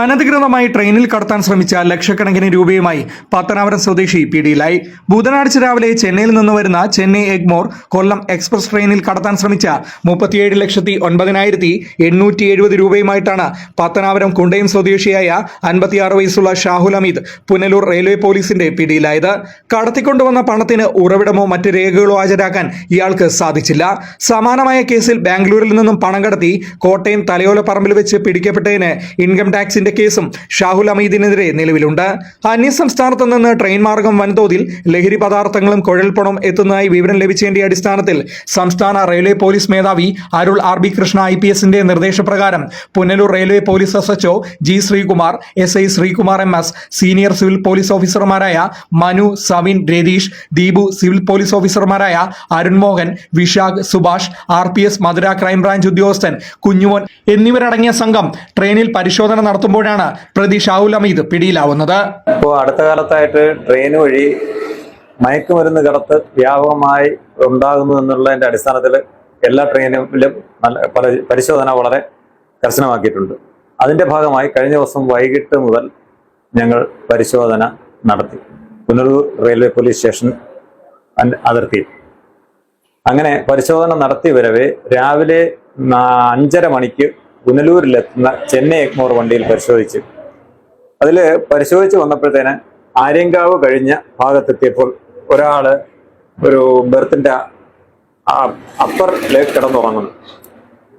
അനധികൃതമായി ട്രെയിനിൽ കടത്താൻ ശ്രമിച്ച ലക്ഷക്കണക്കിന് രൂപയുമായി പത്തനാപുരം സ്വദേശി പിടിയിലായി. ബുധനാഴ്ച രാവിലെ ചെന്നൈയിൽ നിന്ന് വരുന്ന ചെന്നൈ എഗ്മോർ കൊല്ലം എക്സ്പ്രസ് ട്രെയിനിൽ കടത്താൻ ശ്രമിച്ച മുപ്പത്തിയേഴ് ലക്ഷത്തി ഒൻപതിനായിരത്തി എണ്ണൂറ്റി എഴുപത് രൂപയുമായിട്ടാണ് പത്തനാപുരം കുണ്ടയം സ്വദേശിയായ അൻപത്തിയാറ് വയസ്സുള്ള ഷാഹുൽ അമീദ് പുനലൂർ റെയിൽവേ പോലീസിന്റെ പിടിയിലായത്. കടത്തിക്കൊണ്ടുവന്ന പണത്തിന് ഉറവിടമോ മറ്റ് രേഖകളോ ഹാജരാക്കാൻ ഇയാൾക്ക് സാധിച്ചില്ല. സമാനമായ കേസിൽ ബാംഗ്ലൂരിൽ നിന്നും പണം കടത്തി കോട്ടയം തലയോലപ്പറമ്പിൽ വെച്ച് പിടിക്കപ്പെട്ടതിന് ഇൻകം ടാക്സിന്റെ കേസും ഷാഹുൽ അമീദിനെതിരെ നിലവിലുണ്ട്. അന്യസംസ്ഥാനത്ത് നിന്ന് ട്രെയിൻ മാർഗം വൻതോതിൽ ലഹരി പദാർത്ഥങ്ങളും കുഴൽപ്പണം എത്തുന്നതായി വിവരം ലഭിച്ചതിന്റെ അടിസ്ഥാനത്തിൽ സംസ്ഥാന റെയിൽവേ പോലീസ് മേധാവി Arul R B Krishna I P എസിന്റെ നിർദ്ദേശപ്രകാരം Punalur railway police S H O G Sreekumar S I Sreekumar M S senior civil police ഓഫീസർമാരായ മനു സവിൻ രതീഷ് ദീപു സിവിൽ പോലീസ് ഓഫീസർമാരായ Arun Mohan Vishakh Subhash R P S Madhura crime branch ഉദ്യോഗസ്ഥൻ കുഞ്ഞുമോൻ എന്നിവരടങ്ങിയ സംഘം ട്രെയിനിൽ പരിശോധന നടത്തുമ്പോഴാണ് പ്രതി ഷാഹുൽ അമീദ് പിടിയിലാവുന്നത്. ഇപ്പോൾ അടുത്ത കാലത്തായിട്ട് ട്രെയിൻ വഴി മയക്കുമരുന്ന് കടത്ത് വ്യാപകമായി ഉണ്ടാകുന്നു എന്നുള്ളതിന്റെ അടിസ്ഥാനത്തിൽ എല്ലാ ട്രെയിനിലും നല്ല പരിശോധന വളരെ കർശനമാക്കിയിട്ടുണ്ട്. അതിന്റെ ഭാഗമായി കഴിഞ്ഞ ദിവസം വൈകിട്ട് മുതൽ ഞങ്ങൾ പരിശോധന നടത്തി. പുനലൂർ റെയിൽവേ പോലീസ് സ്റ്റേഷൻ അതിർത്തിയിൽ അങ്ങനെ പരിശോധന നടത്തി വരവേ രാവിലെ അഞ്ചര മണിക്ക് പുനലൂരിലെത്തുന്ന ചെന്നൈ എഗ്മോർ വണ്ടിയിൽ പരിശോധിച്ചു. അതിൽ പരിശോധിച്ച് വന്നപ്പോഴത്തേന് ആര്യങ്കാവ് കഴിഞ്ഞ ഭാഗത്തെത്തിയപ്പോൾ ഒരാൾ ഒരു ബെർത്തിന്റെ അപ്പർ ലേക്ക് കിടന്നുറങ്ങുന്നു.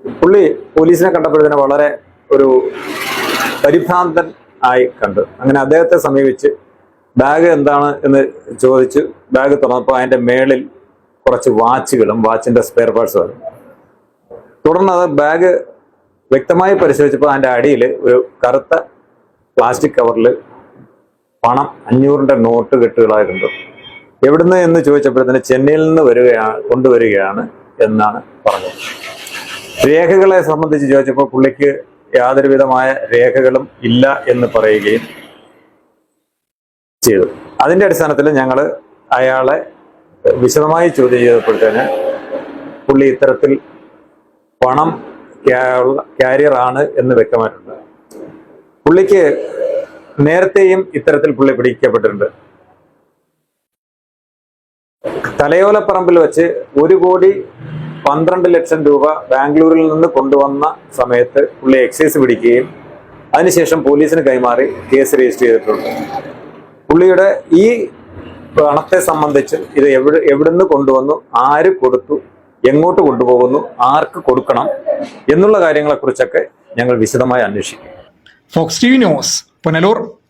പുള്ളി പോലീസിനെ കണ്ടപ്പോഴത്തേന് വളരെ ഒരു പരിഭ്രാന്തൻ ആയി കണ്ടു. അങ്ങനെ അദ്ദേഹത്തെ സമീപിച്ച് ബാഗ് എന്താണ് എന്ന് ചോദിച്ച് ബാഗ് തുറന്നപ്പോൾ അതിന്റെ മേളിൽ കുറച്ച് വാച്ചുകളും വാച്ചിന്റെ സ്പെയർ പാർട്സും തുടർന്ന് അത് ബാഗ് വ്യക്തമായി പരിശോധിച്ചപ്പോൾ അതിന്റെ അടിയിൽ ഒരു കറുത്ത പ്ലാസ്റ്റിക് കവറിൽ പണം അഞ്ഞൂറിന്റെ നോട്ട് കെട്ടുകളായിട്ടുണ്ട്. എവിടുന്ന് എന്ന് തന്നെ ചെന്നൈയിൽ നിന്ന് വരികയാണ് കൊണ്ടുവരികയാണ് എന്നാണ് പറഞ്ഞത്. രേഖകളെ സംബന്ധിച്ച് ചോദിച്ചപ്പോൾ പുള്ളിക്ക് യാതൊരു വിധമായ രേഖകളും ഇല്ല എന്ന് പറയുകയും ചെയ്തു. അതിന്റെ അടിസ്ഥാനത്തിൽ ഞങ്ങൾ അയാളെ വിശദമായി ചോദ്യം ചെയ്തപ്പോഴത്തേന് പുള്ളി ഇത്തരത്തിൽ പണം ക്യാരിയർ ആണ് എന്ന് വ്യക്തമായിട്ടുണ്ട്. പുള്ളിക്ക് നേരത്തെയും ഇത്തരത്തിൽ പുള്ളി പിടിക്കപ്പെട്ടിട്ടുണ്ട്. തലയോലപ്പറമ്പിൽ വെച്ച് ഒരു കോടി പന്ത്രണ്ട് ലക്ഷം രൂപ ബാംഗ്ലൂരിൽ നിന്ന് കൊണ്ടുവന്ന സമയത്ത് പുള്ളി എക്സൈസ് പിടിക്കുകയും അതിനുശേഷം പോലീസിന് കൈമാറി കേസ് രജിസ്റ്റർ ചെയ്തിട്ടുണ്ട്. പുള്ളിയുടെ ഈ പണത്തെ സംബന്ധിച്ച് ഇത് എവിടെ എവിടുന്ന് കൊണ്ടുവന്നു? ആര് കൊടുത്തു? എങ്ങോട്ട് കൊണ്ടുപോകുന്നു? ആർക്ക് കൊടുക്കണം? എന്നുള്ള കാര്യങ്ങളെക്കുറിച്ചൊക്കെ ഞങ്ങൾ വിശദമായി അന്വേഷിക്കും. Fox T news Punalur